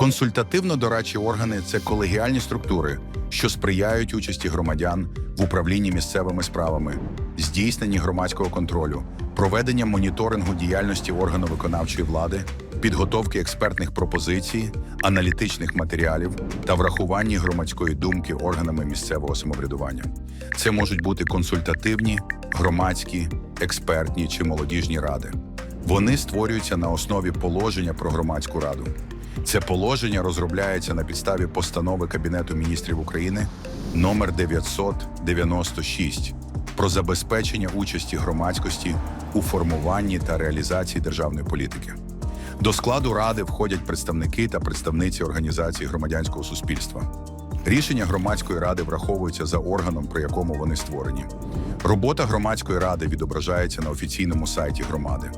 Консультативно-дорадчі органи це колегіальні структури, що сприяють участі громадян в управлінні місцевими справами, здійсненні громадського контролю, проведення моніторингу діяльності органу виконавчої влади, підготовки експертних пропозицій, аналітичних матеріалів та врахуванні громадської думки органами місцевого самоврядування. Це можуть бути консультативні, громадські, експертні чи молодіжні ради. Вони створюються на основі положення про громадську раду. Це положення розробляється на підставі постанови Кабінету міністрів України номер 996 про забезпечення участі громадськості у формуванні та реалізації державної політики. До складу ради входять представники та представниці організацій громадянського суспільства. Рішення громадської ради враховуються за органом, при якому вони створені. Робота громадської ради відображається на офіційному сайті громади.